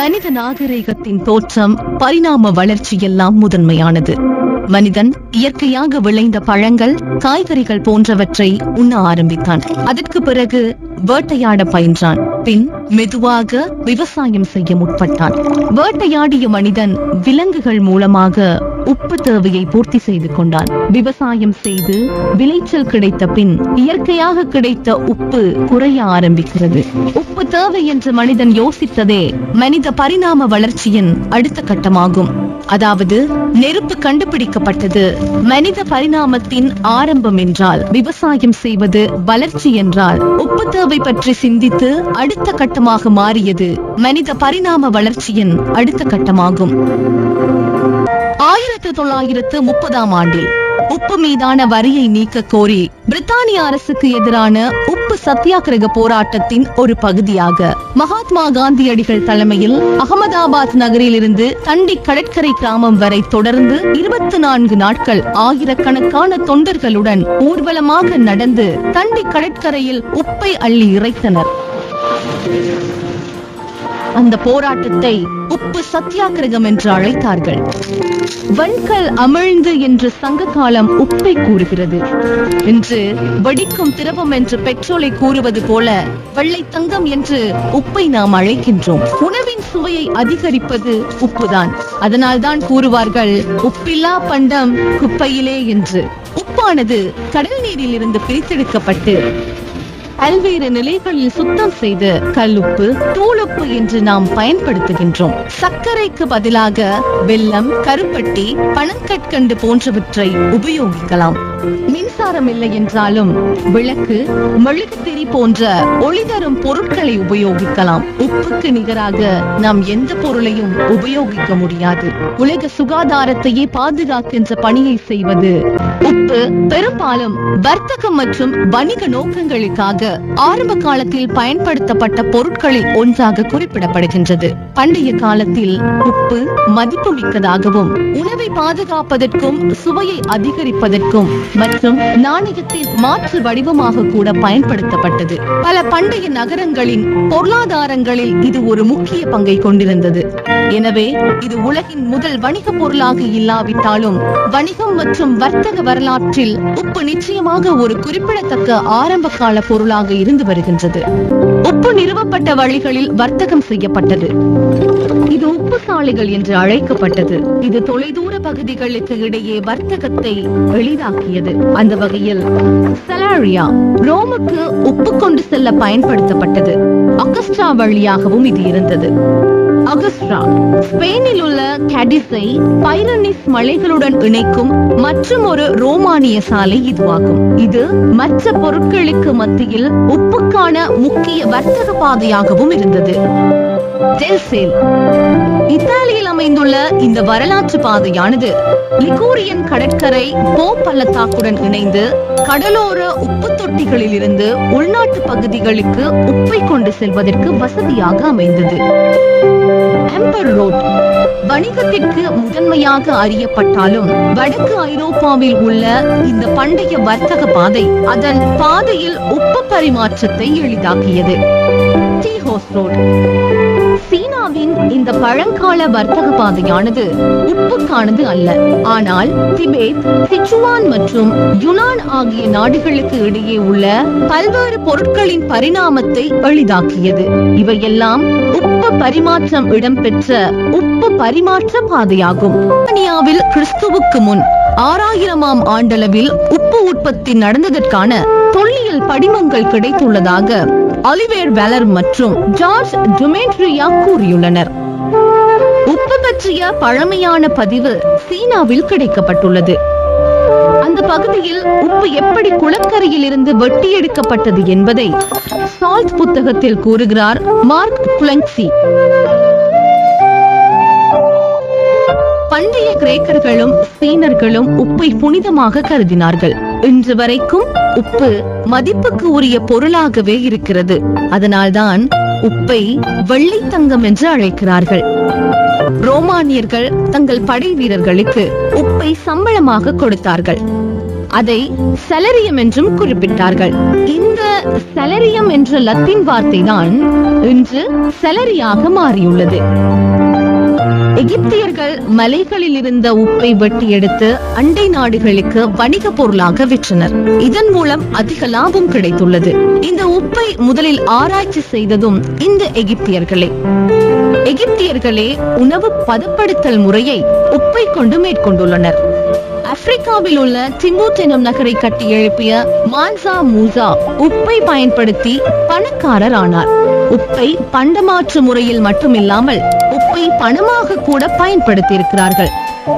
மனித நாகரிகத்தின் தோற்றம் பரிணாம வளர்ச்சி எல்லாம் முதன்மையானது. மனிதன் இயற்கையாக விளைந்த பழங்கள் காய்கறிகள் போன்றவற்றை உண்ண ஆரம்பித்தான். அதற்கு பிறகு வேட்டையாட பயின்றான். பின் மெதுவாக விவசாயம் செய்ய முற்பட்டான். வேட்டையாடிய மனிதன் விலங்குகள் மூலமாக உப்பு தேவையை பூர்த்தி செய்து கொண்டான். விவசாயம் செய்து விளைச்சல் கிடைத்த பின் இயற்கையாக கிடைத்த உப்பு குறைய ஆரம்பிக்கிறது. உப்பு தேவை என்று மனிதன் யோசித்ததே மனித பரிணாம வளர்ச்சியின் அடுத்த கட்டமாகும். அதாவது நெருப்பு கண்டுபிடிக்கப்பட்டது மனித பரிணாமத்தின் ஆரம்பம் என்றால் விவசாயம் செய்வது வளர்ச்சி என்றால் உப்பு தேவை பற்றி சிந்தித்து அடுத்த கட்டமாக மாறியது மனித பரிணாம வளர்ச்சியின் அடுத்த கட்டமாகும். ஆயிரத்து தொள்ளாயிரத்து முப்பதாம் ஆண்டில் உப்பு மீதான வரியை நீக்க கோரி பிரித்தானிய அரசுக்கு எதிரான உப்பு சத்தியாகிரக போராட்டத்தின் ஒரு பகுதியாக மகாத்மா காந்தியடிகள் தலைமையில் அகமதாபாத் நகரில் இருந்து தண்டி கடற்கரை கிராமம் வரை தொடர்ந்து இருபத்தி நான்கு நாட்கள் ஆயிரக்கணக்கான தொண்டர்களுடன் ஊர்வலமாக நடந்து தண்டி கடற்கரையில் உப்பை அள்ளி இறைத்தனர். அந்த போராட்டத்தை உப்பு சத்தியாகிரகம் என்று அழைத்தார்கள். வன்கல் அமிழ்ந்து என்று சங்க காலம் உப்பை கூறுகிறது. என்று வடிக்கும் திரவம் என்று பெட்ரோலை கூறுவது போல வெள்ளை தங்கம் என்று உப்பை நாம் அழைக்கின்றோம். உணவின் சுவையை அதிகரிப்பது உப்புதான். அதனால்தான் கூறுவார்கள் உப்பில்லா பண்டம் குப்பையிலே என்று. உப்பானது கடல் நீரில் இருந்து பிரித்தெடுக்கப்பட்டு பல்வேறு நிலைகளில் சுத்தம் செய்து கல்லுப்பு தூளுப்பு என்று நாம் பயன்படுத்துகின்றோம். சர்க்கரைக்கு பதிலாக வெல்லம் கருப்பட்டி பனங்கற்கண்டு போன்றவற்றை உபயோகிக்கலாம். மின்சாரம் இல்லை என்றாலும் விளக்கு மெழுகுத்திரி போன்ற ஒளி தரும் பொருட்களை உபயோகிக்கலாம். உப்புக்கு நிகராக நாம் எந்த பொருளையும் உபயோகிக்க முடியாது. உலக சுகாதாரத்தையே பாதுகாக்கின்ற பணியை செய்வது உப்பு பெரும்பாலும் வர்த்தகம் மற்றும் வணிக நோக்கங்களுக்காக ஆரம்ப காலத்தில் பயன்படுத்தப்பட்ட பொருட்களில் ஒன்றாக குறிப்பிடப்படுகின்றது. பண்டைய காலத்தில் உப்பு மதிப்பு மிக்கதாகவும் உணவை பாதுகாப்பதற்கும் சுவையை அதிகரிப்பதற்கும் மற்றும் நாணயத்தின் மாற்று வடிவமாக கூட பயன்படுத்தப்பட்டது. பல பண்டைய நகரங்களின் பொருளாதாரங்களில் இது ஒரு முக்கிய பங்கை கொண்டிருந்தது. எனவே இது உலகின் முதல் வணிக பொருளாக இல்லாவிட்டாலும் வணிகம் மற்றும் வர்த்தக வரலாற்றில் உப்பு நிச்சயமாக ஒரு குறிப்பிடத்தக்க ஆரம்ப கால பொருளாக இருந்து வருகின்றது. உப்பு நிறுவப்பட்ட வழிகளில் வர்த்தகம் செய்யப்பட்டது. இது உப்பு சாலைகள் என்று அழைக்கப்பட்டது. இது தொலைதூர பகுதிகளுக்கு இடையே வர்த்தகத்தை எளிதாக்கியது. அந்த வகையில் சலாரியா ரோமுக்கு உப்பு கொண்டு செல்ல பயன்படுத்தப்பட்டது. அகஸ்டா வழியாகவும் இது இருந்தது. அகஸ்ட்ரா ஸ்பெயினில் உள்ள கடிஸை பைரனிஸ் மலைகளுடன் இணைக்கும் மற்றும் ஒரு ரோமானிய சாலை இதுவாகும். இது மற்ற பொருட்களுக்கு மத்தியில் உப்புக்கான முக்கிய வர்த்தக பாதையாகவும் இருந்தது. டெல்சேல் இத்தாலியில் அமைந்துள்ள இந்த வரலாற்று பாதையானது லிகூரியன் கடற்கரை போ பள்ளத்தாக்குடன் இணைந்து கடலோர உப்பு தொட்டிகளில் இருந்து உள்நாட்டு பகுதிகளுக்கு உப்பை கொண்டு செல்வதற்கு வசதியாக அமைந்தது. எம்பர் ரோட் வணிகத்திற்கு முதன்மையாக அறியப்பட்டாலும் வடக்கு ஐரோப்பாவில் உள்ள இந்த பண்டைய வர்த்தக பாதை அதன் பாதையில் உப்பு பரிமாற்றத்தை எளிதாக்கியது. டீ ரோட் சீனாவின் இந்த பழங்கால வர்த்தக பாதையானது உப்புக்கானது அல்ல. ஆனால் திபேத் சிச்சுவான் மற்றும் யுனான் ஆகிய நாடுகளுக்கு இடையே உள்ள பல்வேறு பொருட்களின் பரிணாமத்தை எளிதாக்கியது. இவையெல்லாம் உப்பு பரிமாற்றம் இடம்பெற்ற உப்பு பரிமாற்ற பாதையாகும். ரோமானியாவில் கிறிஸ்துவுக்கு முன் ஆறாயிரமாம் ஆண்டளவில் உப்பு உற்பத்தி நடந்ததற்கான தொல்லியல் படிமங்கள் கிடைத்துள்ளதாக அலிவேர் வெலர் மற்றும் ஜார்ஜ் டுமேட்ரியா கூறியுள்ளனர். உப்பு பற்றிய பழமையான பதிவு சீனாவில் கிடைக்கப்பட்டுள்ளது. அந்த பகுதியில் உப்பு எப்படி குளக்கரையில் இருந்து வெட்டி எடுக்கப்பட்டது என்பதை சால்ட் புத்தகத்தில் கூறுகிறார் மார்க் குளங்சி பண்டைய கிரேக்கர்களும் சீனர்களும் உப்பை புனிதமாக கருதினார்கள். இன்று வரைக்கும் உப்பு மதிப்புக்கு உரிய பொருளாகவே இருக்கிறது. அதனால்தான் உப்பை வெள்ளை தங்கம் என்று அழைக்கிறார்கள். ரோமானியர்கள் தங்கள் படை வீரர்களுக்கு உப்பை சம்பளமாக கொடுத்தார்கள். அதை செலரியம் என்றும் குறிப்பிட்டார்கள். இந்த செலரியம் என்ற லத்தீன் வார்த்தை தான் இன்று செலரியாக மாறியுள்ளது. எகிப்தியர்கள் மலைகளில் இருந்த உப்பை வெட்டி எடுத்து அண்டை நாடுகளுக்கு வணிக பொருளாக விற்றனர். இதன் மூலம் அதிக லாபம் கிடைத்துள்ளது. இந்த உப்பை முதலில் ஆராய்ச்சி செய்ததும் இந்த எகிப்தியர்களே. எகிப்தியர்களே உணவு பதப்படுத்தல் முறையை உப்பை கொண்டு மேற்கொண்டுள்ளனர். ஆப்பிரிக்காவில் உள்ள டிம்பூட் எனும் நகரை கட்டி எழுப்பிய மான்சா மூசா உப்பை பயன்படுத்தி பணக்காரர் ஆனார் உப்பை பண்டமாற்று முறையில் மட்டுமில்லாமல் உப்பை பணமாக கூட பயன்படுத்தி இருக்கிறார்கள்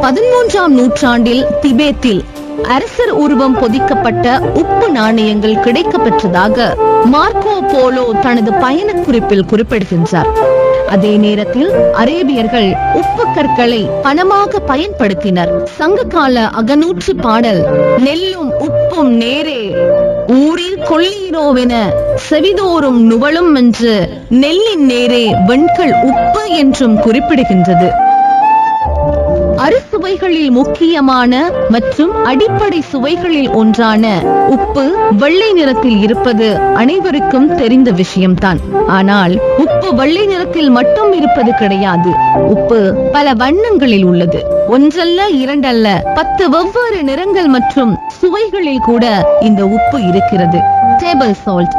பதிமூன்றாம் நூற்றாண்டில் திபேத்தில் அரசர் உருவம் பொதிக்கப்பட்ட உப்பு நாணயங்கள் கிடைக்க பெற்றதாக மார்க்கோ போலோ தனது பயண குறிப்பில் குறிப்பிடுகின்றார். அதே நேரத்தில் அரேபியர்கள் உப்பு கற்களை பணமாக பயன்படுத்தினர். சங்ககால அகநூற்று பாடல் நெல்லும் உப்பும் நேரே ஊரில் கொள்ளீரோவென செவிதோறும் நுவலும் என்று நெல்லின் நேரே வெண்கள் உப்பு என்றும் குறிப்பிடுகின்றது. அறுசுவைகளில் முக்கியமான மற்றும் அடிப்படை சுவைகளில் ஒன்றான உப்பு வெள்ளை நிறத்தில் இருப்பது அனைவருக்கும் தெரிந்த விஷயம்தான். ஆனால் உப்பு வெள்ளை நிறத்தில் மட்டும் இருப்பது கிடையாது. உப்பு பல வண்ணங்களில் உள்ளது. ஒன்றல்ல இரண்டல்ல பத்து வெவ்வேறு நிறங்கள் மற்றும் சுவைகளில் கூட இந்த உப்பு இருக்கிறது. டேபிள் சால்ட்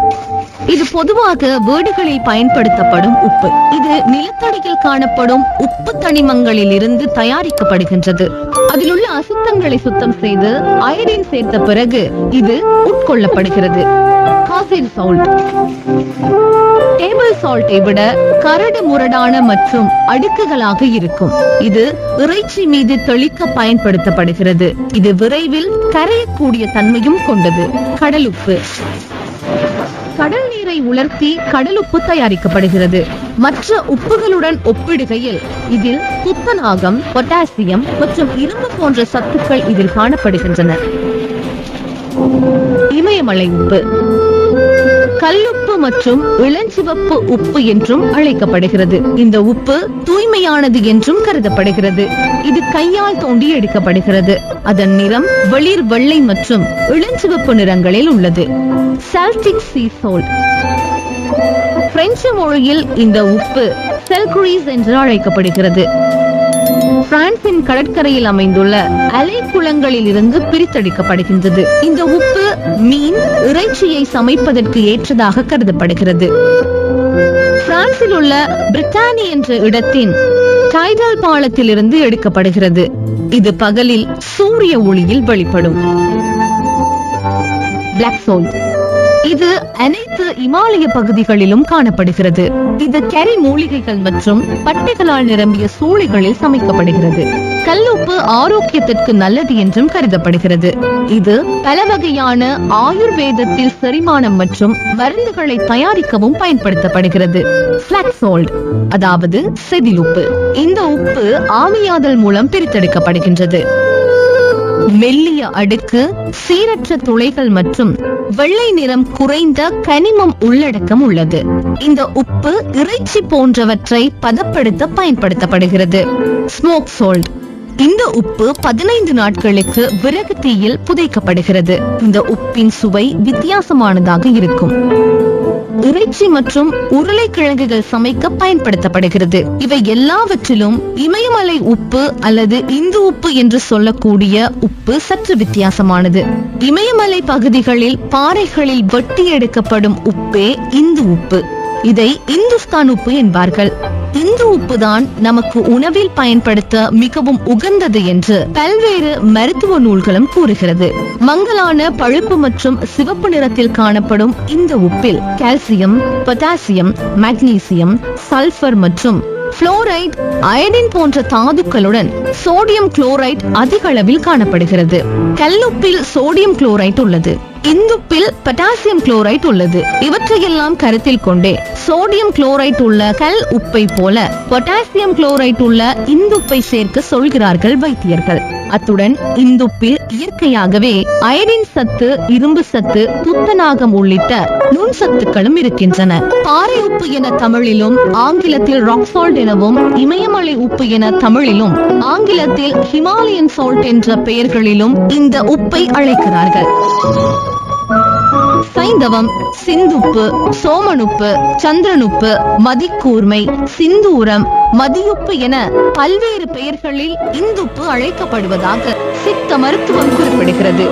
இது பொதுவாக வீடுகளில் பயன்படுத்தப்படும் உப்பு. இது நிலத்தடியில் காணப்படும் உப்பு தனிமங்களில் இருந்து தயாரிக்கப்படுகின்றது. அதில் உள்ள அசுத்தங்களை சுத்தம் செய்து அயரின் சேர்த்த பிறகு இது உட்கொள்ளப்படுகிறது. காசின் சால்ட் டேபிள் சால்ட்டை விட கரடு முரடான மற்றும் அடுக்குகளாக இருக்கும். இது இறைச்சி மீது தெளிக்க பயன்படுத்தப்படுகிறது. இது விரைவில் கரையக்கூடிய தன்மையும் கொண்டது. கடலுப்பு. கடல் நீரை உலர்த்தி கடலுப்பு தயாரிக்கப்படுகிறது. மற்ற உப்புகளுடன் ஒப்பிடுகையில் இதில் துத்தநாகம் பொட்டாசியம் மற்றும் இரும்பு போன்ற சத்துக்கள் இதில் காணப்படுகின்றன. இமயமலை உப்பு. கல்லுப்பு மற்றும் இளஞ்சிவப்பு உப்பு என்றும் அழைக்கப்படுகிறது. இந்த உப்பு தூய்மையானது என்றும் கருதப்படுகிறது. இது கையால் தோண்டி எடுக்கப்படுகிறது. அதன் நிறம் வெளிர் வெள்ளை மற்றும் இளஞ்சிவப்பு நிறங்களில் உள்ளது. சால்டிக் சீ பிரெஞ்சு மொழியில் இந்த உப்பு செல்குரீஸ் என்று அழைக்கப்படுகிறது. பிரான்சின் கடற்கரையில் அமைந்துள்ள அலை குளங்களில் இருந்து பிரித்தெடுக்கப்படுகின்றது. இந்த உப்பு மீன் இறைச்சியை சமைப்பதற்கு ஏற்றதாக கருதப்படுகிறது. பிரான்சில் உள்ள பிரிட்டானி என்ற இடத்தின் டைடல் பாலத்தில் இருந்து எடுக்கப்படுகிறது. இது பகலில் சூரிய ஒளியில் வெளிப்படும். பிளாக் சோல்ட் இது அனைத்து இமாலய பகுதிகளிலும் காணப்படுகிறது. இது கரி மூலிகைகள் மற்றும் பட்டைகளால் நிரம்பிய சூளைகளில் சமைக்கப்படுகிறது. கல்லுப்பு ஆரோக்கியத்திற்கு நல்லது என்றும் கருதப்படுகிறது. இது பல வகையான ஆயுர்வேதத்தில் செரிமானம் மற்றும் மருந்துகளை தயாரிக்கவும் பயன்படுத்தப்படுகிறது. அதாவது செதில் உப்பு இந்த உப்பு ஆவியாதல் மூலம் பிரித்தெடுக்கப்படுகின்றது. மெல்லிய அடுக்கு சீரற்ற துளைகள் மற்றும் வெள்ளை நிறம் குறைந்த கனிமம் உள்ளடக்கம் உள்ளது. இந்த உப்பு இறைச்சி போன்றவற்றை பதப்படுத்த பயன்படுத்தப்படுகிறது. ஸ்மோக் சோல்ட் இந்த உப்பு பதினைந்து நாட்களுக்கு விறகு தீயில் புதைக்கப்படுகிறது. இந்த உப்பின் சுவை வித்தியாசமானதாக இருக்கும். இறைச்சி மற்றும் உருளைக்கிழங்குகள் சமைக்க பயன்படுத்தப்படுகிறது. இவை எல்லாவற்றிலும் இமயமலை உப்பு அல்லது இந்து உப்பு என்று சொல்லக்கூடிய உப்பு சற்று வித்தியாசமானது. இமயமலை பகுதிகளில் பாறைகளில் வெட்டி எடுக்கப்படும் உப்பே இந்து உப்பு. இதை இந்துஸ்தான் உப்பு என்பார்கள். இந்த உப்பு தான் நமக்கு உணவில் பயன்படுத்த மிகவும் உகந்தது என்று பல்வேறு மருத்துவ நூல்களும் கூறுகிறது. மங்கலான பழுப்பு மற்றும் சிவப்பு நிறத்தில் காணப்படும் இந்த உப்பில் கால்சியம் பொட்டாசியம் மக்னீசியம் சல்பர் மற்றும் புளோரைட் அயடின் போன்ற தாதுக்களுடன் சோடியம் குளோரைட் அதிக அளவில் காணப்படுகிறது. கல்லுப்பில் சோடியம் குளோரைட் உள்ளது. இந்துப்பில் பொட்டாசியம் குளோரைட் உள்ளது. இவற்றையெல்லாம் கருத்தில் கொண்டே சோடியம் குளோரைட் உள்ள கல் உப்பை போல பொட்டாசியம் குளோரைட் உள்ள இந்துப்பை சேர்க்க சொல்கிறார்கள் வைத்தியர்கள். அத்துடன் இந்துப்பில் இயற்கையாகவே அயடின் சத்து இரும்பு சத்து துத்தநாகம் உள்ளிட்ட நுண் சத்துக்களும் இருக்கின்றன. பாறை உப்பு என தமிழிலும் ஆங்கிலத்தில் ராக் சால்ட் எனவும் இமயமலை உப்பு என தமிழிலும் ஆங்கிலத்தில் ஹிமாலயன் சால்ட் என்ற பெயர்களிலும் இந்த உப்பை அழைக்கிறார்கள். சைந்தவம் சிந்துப்பு சோமனுப்பு சந்திரனுப்பு மதிக்கூர்மை சிந்தூரம் மதியுப்பு என பல்வேறு பெயர்களில் இந்துப்பு அழைக்கப்படுவதாக சித்த மருத்துவம் குறிப்பிடுகிறது.